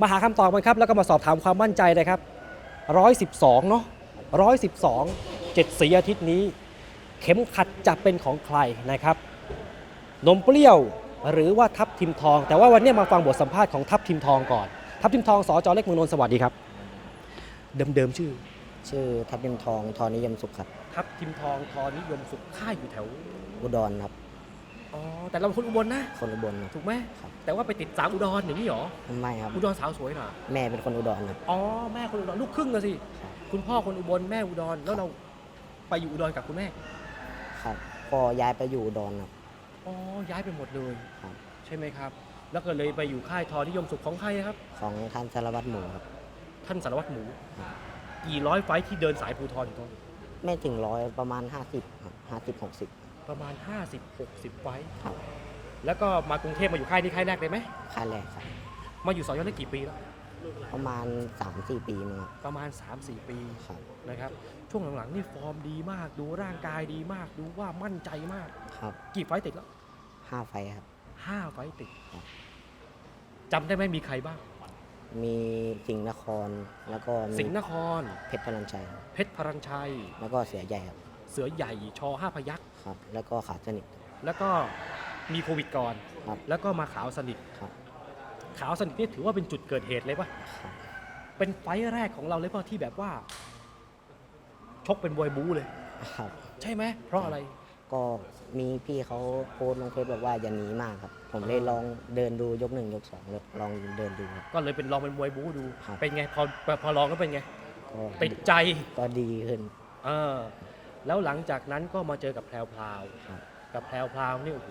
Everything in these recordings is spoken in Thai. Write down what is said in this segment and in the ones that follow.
มาหาคำตอบกันครับ แล้วก็มาสอบถามความมั่นใจนะครับ112เนาะ112 7สีอาทิตย์นี้ เข็มขัดจะเป็นของใครนะครับ นมเปรี้ยวหรือว่าทับทิมทอง แต่ว่าวันนี้มาฟังบทสัมภาษณ์ของทับทิมทองก่อน ทับทิมทองสจเล็กเมืองนนท์สวัสดีครับ เดิมๆชื่อ ชื่อทับทิมทองทอนิยมสุขครับ ทับทิมทองทอนิยมสุขค่ายอยู่แถวอุดรครับ อ๋อแต่เราเป็นคนอุบลนะ คนอุบลครับ ถูกไหมครับ แต่ว่าไปติดสาวอุดรอย่างนี้เหรอไม่ครับ อุดรสาวสวยหน่ะแม่เป็นคนอุดรครับ อ๋อแม่คนอุดรลูกครึ่งนะสิครับ คุณพ่อคนอุบลแม่อุดรแล้วเราไปอยู่อุดรกับคุณแม่ครับพอย้ายไปอยู่อุดรครับ อ๋อย้ายไปหมดเลยครับ ใช่ไหมครับ แล้วก็เลยไปอยู่ค่ายทอนิยมสุขของใครครับ ของท่านสารวัตรหมูครับ ท่านสารวัตรหมูครับ กี่ร้อยไฟท์ที่เดินสายภูทรอยู่ตรงนี้ไม่ถึงร้อยประมาณ 50ครับ50 60 ประมาณ 50-60 ไฟท์ครับแล้วก็มากรุงเทพมาอยู่ค่ายนี้ค่ายแรกเลยไหม ค่ายแรกครับมาอยู่สอยอดได้กี่ปีแล้ว ประมาณ 3-4 ปีมั้งครับประมาณ 3-4 ปีครับนะครับ ช่วงหลังๆนี่ฟอร์มดีมาก ดูร่างกายดีมาก ดูว่ามั่นใจมาก ครับกี่ไฟท์ติดแล้วห้าไฟครับ ห้าไฟท์ติดครับ จำได้ไหมมีใครบ้าง มีสิงห์นครแล้วก็มีสิงห์นคร เพชรพลันชัยครับเพชรพรัญชัย แล้วก็เสือใหญ่ครับ เสือใหญ่ชอห้าพยักษ์ ครับแล้วก็ขาดสนิท แล้วก็มีโควิดก่อน ครับแล้วก็มาขาวสนิทครับ ขาวสนิทนี่ถือว่าเป็นจุดเกิดเหตุเลยปะครับเป็นไฟท์แรกของเราเลยปะที่แบบว่า ชกเป็นบวยบู๊เลย ครับ ใช่ไหมเพราะอะไร ก็มีพี่เขาโพสต์ลงเฟซบอกว่าอย่าหนีมากครับ ผมเลยลองเดินดูยกหนึ่งยกสองลองเดินดูครับ ก็เลยเป็นลองเป็นมวยบู๊ดู ครับ เป็นไงพอพอลองก็เป็นไงก็ติดใจก็ดีขึ้น เออ แล้วหลังจากนั้นก็มาเจอกับแพรวพราวครับ กับแพรวพราวนี่โอ้โห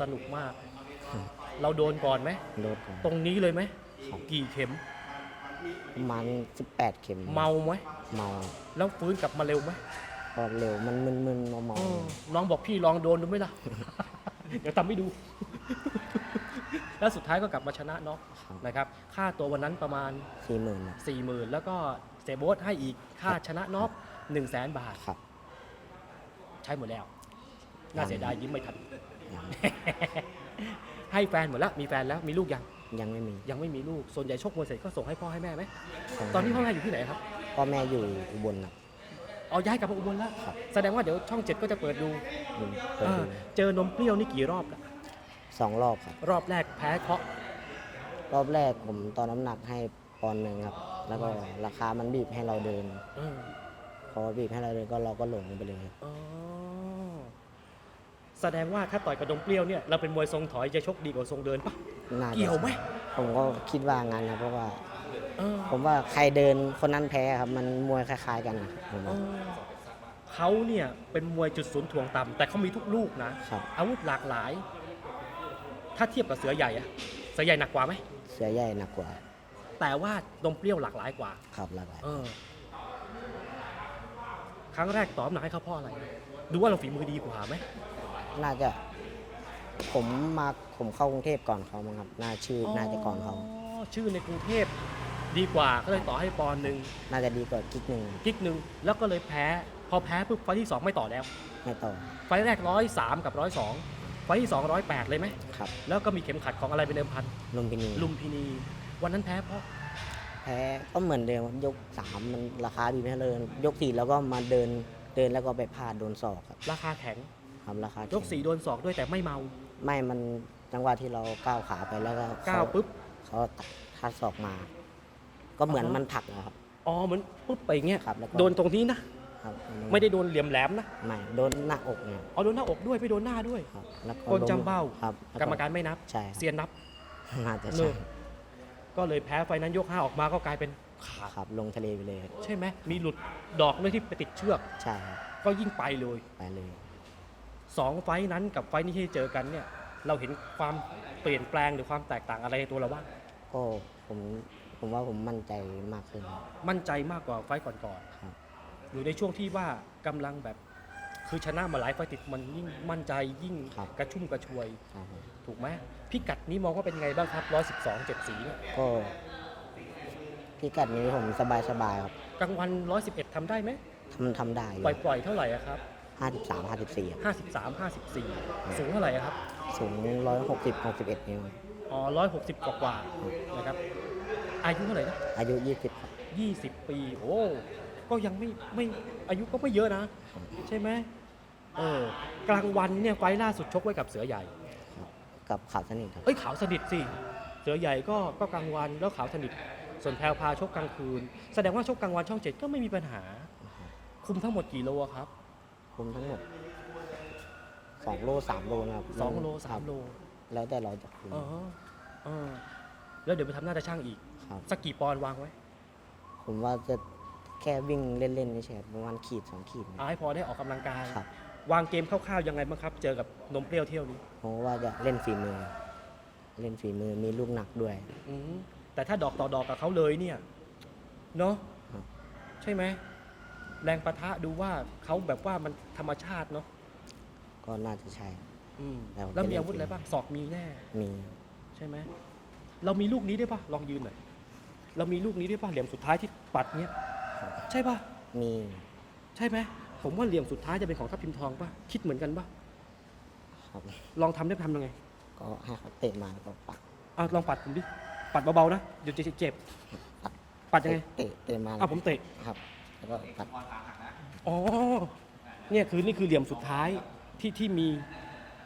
สนุกมาก ครับเราโดนก่อนไหมโดนก่อน ตรงนี้เลยไหมครับ กี่เข็มประมาณ18 เข็มเมาไหมเมาแล้วฟื้นกลับมาเร็วไหมก็เร็วมันมึนๆเมาเมาเออน้องบอกพี่ลองโดนดูไหมล่ะ เดี๋ยวทำให้ดู แล้วสุดท้ายก็กลับมาชนะน็อกครับนะครับ ค่าตัววันนั้นประมาณสี่หมื่น4 0,000แล้วก็เซโบสให้อีกค่าชนะน็อก 1 0 0 0 0แบาท ครับ ใช้หมดแล้ว น่าเสียดายยิ้มไม่ทัน ยัง ให้แฟนหมดแล้วมีแฟนแล้วมีลูกยัง ยังไม่มียังไม่มีลูก ส่วนใหญ่ชกมวยเสร็จก็ส่งให้พ่อให้แม่ไหมส่งตอนนี้พ่อแม่อยู่ที่ไหนครับ พ่อแม่อยู่อุบลครับ เอาย้ายกลับมาอุบลแล้ว ครับ แสดงว่าเดี๋ยวช่องเจ็ดก็จะเปิดดูดูเปิดเอดูอเจอนมเปรี้ยวนี่กี่รอบแล้วสองรอบครับ รอบแรกแพ้เคาะ รอบแรกผมตอนน้ำหนักให้ปอนด์หนึ่งครับ แล้วก็ราคามันบีบให้เราเดิน เออ พอบีบให้เราเดินก็เราก็หลงไปเลยครับอ๋อแสดงว่าถ้าต่อยกับนมเปรี้ยวเนี่ยเราเป็นมวยทรงถอยจะชกดีกว่าทรงเดินปะน่าจะเกี่ยวไหมผมก็คิดว่างั้นนะเพราะว่า เออผมว่าใครเดินคนนั้นแพ้ครับ มันมวยคล้าย ๆ กันนะผมเอว่าอเขาเนี่ยเป็นมวยจุดศูนย์ถ่วงต่ำแต่เขามีทุกลูกนะ ครับ อาวุธหลากหลาย ถ้าเทียบกับเสือใหญ่อะเสือใหญ่หนักกว่าไหม เสือใหญ่หนักกว่าแต่ว่านมเปรี้ยวหลากหลายกว่า ครับหลากหลายเออค รั้งแรกตอบหนักให้เขาเพ่ออะไร ดูว่าเราฝีมือดีกว่าไหมน่าจะผมมาผมเข้ากรุงเทพก่อนเขามั้งครับน่าชื่อน่าจะก่อนเขาชื่อในกรุงเทพดีกว่าก็เลยต่อให้ปอนด์หนึ่งน่าจะดีกว่ากิ๊กหนึ่งกิ๊กหนึ่งแล้วก็เลยแพ้ พอแพ้ปุ๊บไฟล์ที่สองไม่ต่อแล้ว ไม่ต่อไฟล์แรกร้อยสามกับร้อยสองไฟล์ที่สองร้อยแปดเลยไหมครับแล้วก็มีเข็มขัดของอะไรเป็นเดิมพัน ลุมพินีลุมพินี วันนั้นแพ้เพราะ แพ้ก็เหมือนเดิมครับยกสามมันราคาบีบให้เลยยกสี่แล้วก็มาเดินเดินแล้วก็ไปพลาดโดนศอกครับราคาแข็งครับราคายกสี่โดนศอกด้วยแต่ไม่เมา ไม่มันจังหวะที่เราก้าวขาไปแล้วก็เขก้าวปุ๊บเขาตัดทัดศอกมา ก็เหมือนอ่าฮะมันผลักนะครับอ๋อเหมือนปุ๊บไปอย่างเงี้ยครับแล้วก็โดนตรงนี้นะครับไม่ได้โดนเหลี่ยมแหลมนะไม่โดนหน้าอกเนี่ยอ๋อโดนหน้าอกด้วยไม่โดนหน้าด้วยครับแล้วก็โดนล้มจำเบ้าครับแล้วกรรมการไม่นับใช่ครับเซียนนับน่าจะเนใช่อะ ก็เลยแพ้ไฟนั้นยกห้าออกมาก็กลายเป็นขาดครับลงทะเลไปเลยครับใช่ไหมมีหลุดดอกด้วยที่ไปติดเชือก ใช่ครับก็ยิ่งไปเลยไปเลย สองไฟท์นั้นกับไฟท์นี้ที่เจอกันเนี่ย เราเห็นความเปลี่ยนแปลงหรือความแตกต่างอะไรในตัวเราบ้างก็ผมผมว่าผมมั่นใจมากขึ้นครับมั่นใจมากกว่าไฟท์ก่อนครับๆอยู่ในช่วงที่ว่ากำลังแบบ คือชนะมาหลายไฟท์ติดมันยิ่งมั่นใจยิ่งครับ กระชุ่มกระชวย ครับผมถูกไหมพิกัดนี้มองว่าเป็นไงบ้างครับ 112 7สีเนี่ยก็พิกัดนี้ผมสบายสบายๆครับกลางวัน 111ทำได้ไหมทำทำได้อยู่ปล่อยปล่อยๆเท่าไหร่อะครับ ห้าสิบสามห้าสิบสี่53 54 สูงเท่าไหร่อะครับ สูงร้อยหกสิบหกสิบเอ็ดนิ้วครับอ๋อ 160 กว่ากว่าๆนะครับ อายุเท่าไหร่นะ อายุ20ครับ20 ปี โอ้ ก็ยังไม่ไม่อายุก็ไม่เยอะนะ ใช่ไหม เออกลางวันเนี่ยไฟล์ล่าสุดชกไว้กับเสือใหญ่ กับข่าวสนิทครับ เอ้ยขาวสนิทสิ เสือใหญ่ก็ก็กลางวันแล้วขาวสนิท ส่วนแพรวพาชกกลางคืน แสดงว่าชกกลางวันช่องเจ็ดก็ไม่มีปัญหา คุมทั้งหมดกี่โลอะครับ คุมทั้งหมด2โล3โลนะครับสองโลสามโล แล้วแต่เราจะคุมเออเออแล้วเดี๋ยวไปทำหน้าตาช่างอีก ครับ สักกี่ปอนด์วางไว้ผมว่าจะแค่วิ่งเล่นๆเฉยๆประมาณขีด2ขีดเอาให้พอได้ออกกำลังกาย ครับ วางเกมคร่าวๆยังไงบ้างครับ เจอกับนมเปรี้ยวเที่ยวนี้เพราะว่าจะเล่นฝีมือ เล่นฝีมือมีลูกหนักด้วย อืมแต่ถ้าดอกต่อดอกกับเขาเลยเนี่ยเนาะครับ ใช่ไหมแรงประทะดูว่าเขาแบบว่ามันธรรมชาติเนาะก็น่าจะใช่ อืมแล้วแล้วมีจะเล่นอาวุธอะไรบ้างศอกมีแน่ มีใช่ไหมเรามีลูกนี้ด้วยปะลองยืนหน่อยเรามีลูกนี้ด้วยปะเหลี่ยมสุดท้ายที่ปัดเนี้ยใช่ปะมี ใช่ไหม ผมว่าเหลี่ยมสุดท้ายจะเป็นของทัพทิมทองปะคิดเหมือนกันปะครับลองทำได้ทำยังไงก็ให้เขาเตะมาแล้วก็ปักอะลองปัดผมดิปัดเบาๆนะเดี๋ยวจะเจ็บ ปัดยังไงเตะเตะมาอะผมเตะครับ แล้วก็ปัดอ๋อเนี่ยคือนี่คือเหลี่ยมสุดท้ายที่ที่มี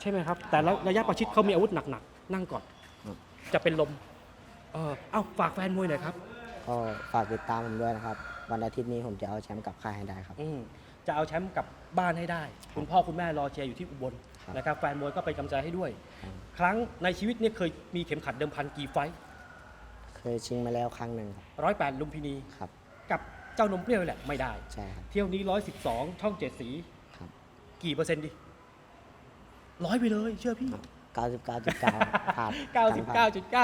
ใช่ไหมครับ แต่ละระยะประชิดเขามีอาวุธหนักๆนั่งก่อนครับจะเป็นลมเออเอ้าฝากแฟนมวยหน่อยครับก็ฝากติดตามผมด้วยนะครับ วันอาทิตย์นี้ผมจะเอาแชมป์กลับค่ายให้ได้ครับอืม จะเอาแชมป์กลับบ้านให้ได้ คุณพ่อคุณแม่รอเชียร์อยู่ที่อุบลครับนะครับแฟนมวยก็เป็นกำลังใจให้ด้วย ครับ ครั้งในชีวิตเนี่ยเคยมีเข็มขัดเดิมพันกี่ไฟเคยชิงมาแล้วครั้งหนึ่งครับร้อยแปดลุมพินีครับ กับเจ้านมเปรี้ยวนี่แหละไม่ได้ ใช่ครับ เที่ยวนี้ร้อยสิบสองช่องเจ็ดสีครับ กี่เปอร์เซ็นต์ดิร้อยไปเลยเชื่อพี่ 99.9ผ่าน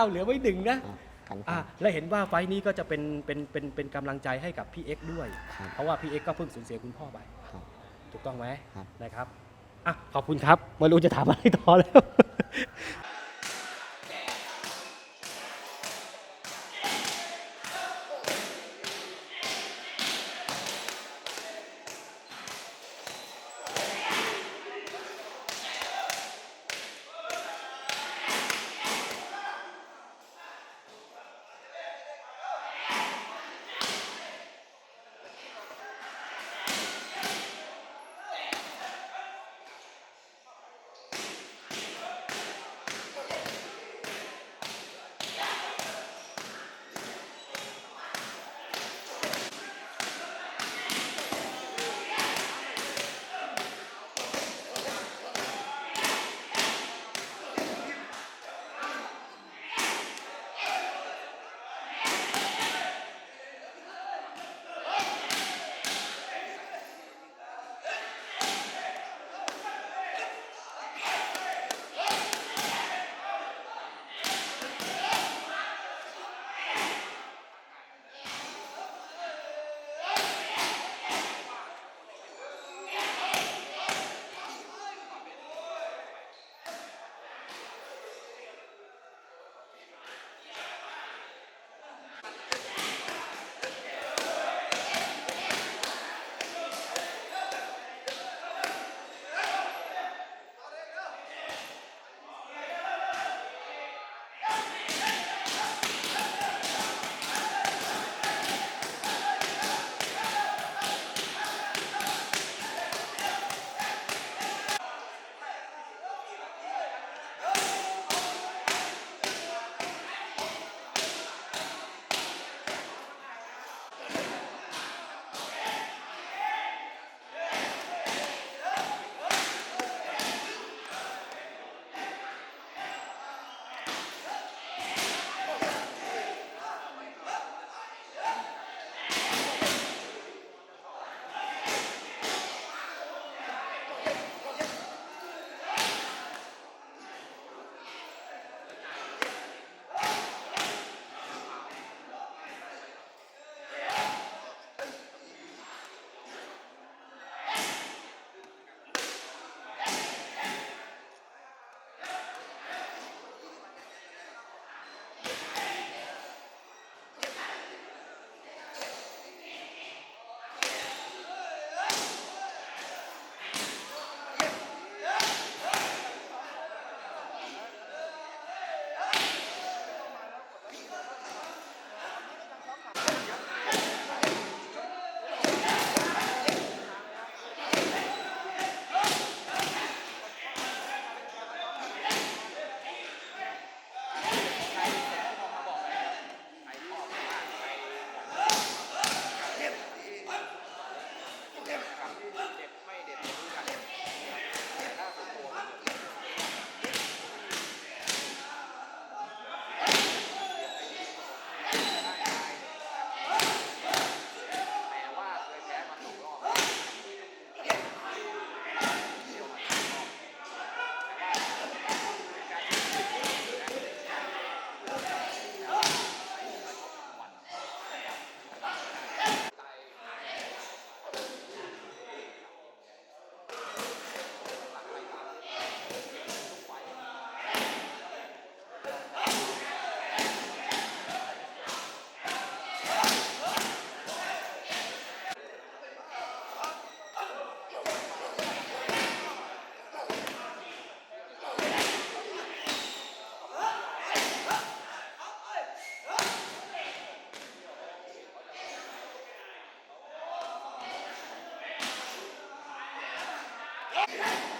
99.9 เหลือไว้หนึ่งนะ ครับ กันอะผ่านและเห็นว่าไฟล์นี้ก็จะเป็นเป็นเป็นเป็นกำลังใจให้กับพี่เอ็กซ์ด้วย ครับ เพราะว่าพี่เอ็กซ์ก็เพิ่งสูญเสียคุณพ่อไป ครับ ถูกต้องไหมครับ นะครับอะขอบคุณครับ ไม่รู้จะถามอะไรต่อแล้ว Okay.